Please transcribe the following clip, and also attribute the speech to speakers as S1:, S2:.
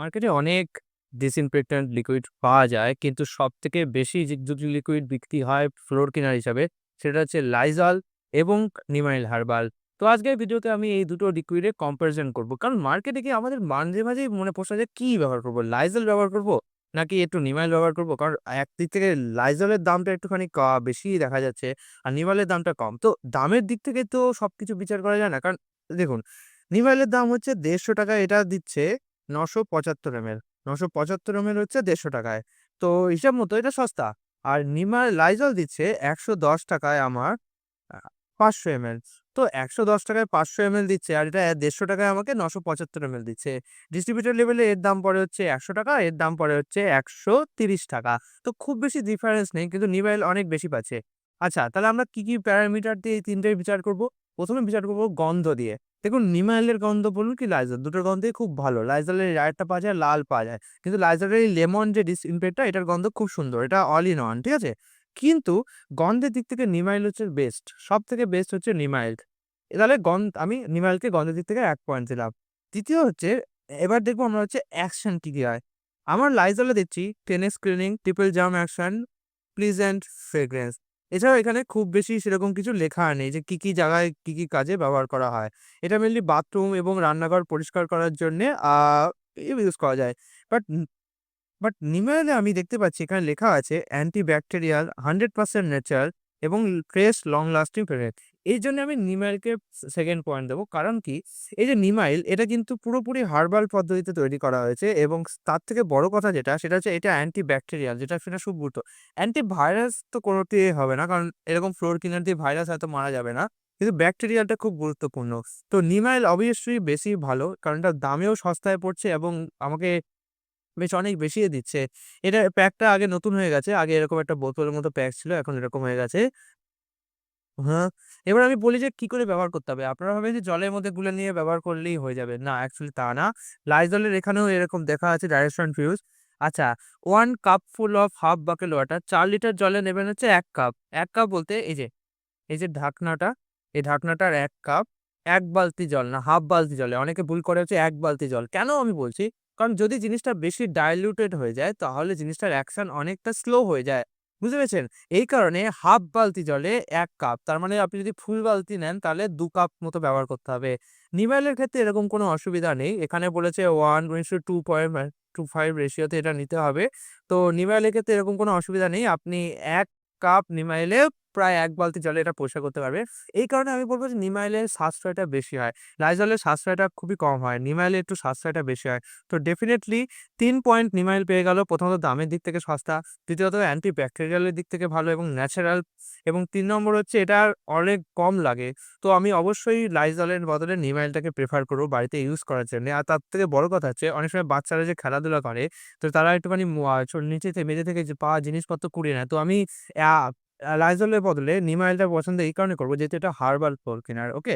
S1: মার্কেটে অনেক disinfectant liquid পাওয়া যায়। কিন্তু সব থেকে বেশি যে দুটি লিকুইড বিক্রি হয় ফ্লোর ক্লিনার হিসাবে সেটা হচ্ছে লাইজল এবং নিমাইল হার্বাল। তো আজকের ভিডিওতে আমি এই দুটো লিকুইডের কম্পারিজন করব। কারণ মার্কেটে কি আমাদের মাঝে, মাঝেই মনে প্রশ্ন যে কী ব্যবহার করব? লাইজল ব্যবহার করব? নাকি একটু নিমাইল ব্যবহার করব? কারণ একদিক থেকে লাইজলের দামটা একটুখানি কা বেশিই দেখা যাচ্ছে। আর নিমাইলের দামটা কম। তো দামের দিক থেকে তো সব কিছু বিচার করা যায় না। কারণ দেখুন নিমাইলের দাম হচ্ছে ৳১৫০ এটা দিচ্ছে ৯৭৫ এমএল। ৯৭৫ এমএল হচ্ছে দেড়শো টাকায় তো হিসাব মতো এটা সস্তা। আর নিমার লাইজল দিচ্ছে একশো দশ টাকায় আমার পাঁচশো ৫০০ এমএল। তো ৳১১০ য় ৫০০ এমএল দিচ্ছে আর এটা দেড়শো টাকায় আমাকে ৯৭৫ এমএল দিচ্ছে। ডিস্ট্রিবিউটার লেভেলে এর দাম পড়ে হচ্ছে ৳১০০ এর দাম পড়ে হচ্ছে ৳১৩০। তো খুব বেশি ডিফারেন্স নেই কিন্তু নিমাইল অনেক বেশি পাচ্ছে। আচ্ছা তাহলে আমরা কি, কি প্যারামিটার দিয়ে এই ৩ টার বিচার করব? প্রথমে বিচার করব গন্ধ দিয়ে। দেখুন নিমাইলের গন্ধ বলুন কি লাইজল দুটোর গন্ধই খুব ভালো। লাইজলের আরেকটা পাওয়া যায় লাল পাওয়া যায়। কিন্তু লাইজলের এই লেমন যে ডিসইনফেক্টটা এটার গন্ধ খুব সুন্দর। এটা অল ইন ওয়ান, ঠিক আছে? কিন্তু গন্ধের দিক থেকে নিমাইল হচ্ছে বেস্ট। সব থেকে বেস্ট হচ্ছে নিমাইল। তাহলে গন্ধ আমি নিমাইলকে গন্ধের দিক থেকে এক পয়েন্ট দিলাম। দ্বিতীয় হচ্ছে এবার দেখব আমরা হচ্ছে অ্যাকশন কী কী হয়। আমার লাইজলে দেখছি 10x cleaning, triple germ action, pleasant fragrance. এছাড়াও এখানে খুব বেশি সেরকম কিছু লেখা নেই যে কি, কি জায়গায় কি, কি কাজে ব্যবহার করা হয়। এটা মেনলি বাথরুম এবং রান্নাঘর পরিষ্কার করার জন্যে ইউজ করা যায়। বাট বাট নিমেলে আমি দেখতে পাচ্ছি এখানে লেখা আছে অ্যান্টি ব্যাকটেরিয়াল, 100% ন্যাচারাল এবং ফ্রেশ লং লাস্টিং ফ্রেগ্রেন্স। এইজন্য আমি নিমাইলকে সেকেন্ড পয়েন্ট দেবো কারণ কি? এই যে নিমাইল, এটা কিন্তু পুরোপুরি হার্বাল পদ্ধতিতে তৈরি করা হয়েছে এবং তার থেকে বড় কথা যেটা, সেটা হচ্ছে এটা অ্যান্টি ব্যাকটেরিয়াল যেটা সেটা খুব গুরুত্ব। অ্যান্টি ভাইরাস তো কোনোটিই হবে না। কারণ এরকম ফ্লোর কিনার দিয়ে ভাইরাস হয়তো মারা যাবে না। কিন্তু ব্যাকটেরিয়ালটা খুব গুরুত্বপূর্ণ। তো নিমাইল অবভিয়াসলি বেশি ভালো। কারণ এটা দামেও সস্তায় পড়ছে এবং আমাকে বেশ অনেক বেশিই দিচ্ছে। এটা প্যাকটা আগে নতুন হয়ে গেছে। আগে এরকম একটা বোতলের মতো প্যাক ছিল। এখন এরকম হয়ে গেছে। হ্যাঁ, এবার আমি বলি যে কি করে ব্যবহার করতে হবে? আপনারা ভাবেন যে জলের মধ্যে গুলে নিয়ে ব্যবহার করলেই হয়ে যাবে। না অ্যাকচুয়ালি তা না। লাইজলের এখানেও এরকম দেখা আছে ডাইরেকশন ফিউজ। আচ্ছা one cup full of half bucket water চার লিটার জলে নেবেন হচ্ছে এক কাপ। এক কাপ বলতে এই যে, এই যে ঢাকনাটা, এই ঢাকনাটার এক কাপ, এক বালতি জল না হাফ বালতি জলে। অনেকে ভুল করে হচ্ছে এক বালতি জল। কেন আমি বলছি? কারণ যদি জিনিসটা বেশি ডাইলিউটেড হয়ে যায় তাহলে জিনিসটার অ্যাকশন অনেকটা স্লো হয়ে যায়। বুঝতে পেরেছেন? এই কারণে হাফ বালতি জলে এক কাপ। তার মানে আপনি যদি ফুল বালতি নেন তাহলে দু কাপ মতো ব্যবহার করতে হবে। নিমাইলের ক্ষেত্রে এরকম কোনো অসুবিধা নেই। এখানে বলেছে 1:2.25 রেশিওতে এটা নিতে হবে। তো নিমাইলের ক্ষেত্রে এরকম কোনো অসুবিধা নেই। আপনি এক কাপ নিমাইলে প্রায় এক বালতি জলে এটা পরিষ্কার করতে পারবে। এই কারণে আমি বলব যে, নিমাইলের সাশ্রয়টা বেশি হয়। লাইজলের সাশ্রয়টা খুবই কম হয়। নিমাইলে একটু সাশ্রয়টা বেশি হয়। তো ডেফিনেটলি তিন পয়েন্ট নিমাইল পেয়ে গেল। প্রথমত দামের দিক থেকে সস্তা। দ্বিতীয়ত অ্যান্টি ব্যাকটেরিয়াল এর দিক থেকে ভালো এবং ন্যাচারাল এবং তিন নম্বর হচ্ছে এটা অনেক কম লাগে। তো আমি অবশ্যই লাইজলের বদলে নিমাইলটাকে প্রেফার করব বাড়িতে ইউজ করার জন্যে। আর তার থেকে বড় কথা হচ্ছে, অনেক সময় বাচ্চারা যে খেলাধুলা করে, তো তারা একটুখানি নিচে মেঝে থেকে যে পাওয়া জিনিসপত্র কুড়িয়ে নেয়। তো আমি লাইজলের বদলে নিমাইলটা পছন্দ এই কারণে করব যেহেতু এটা হার্বাল ফল কেনার ওকে?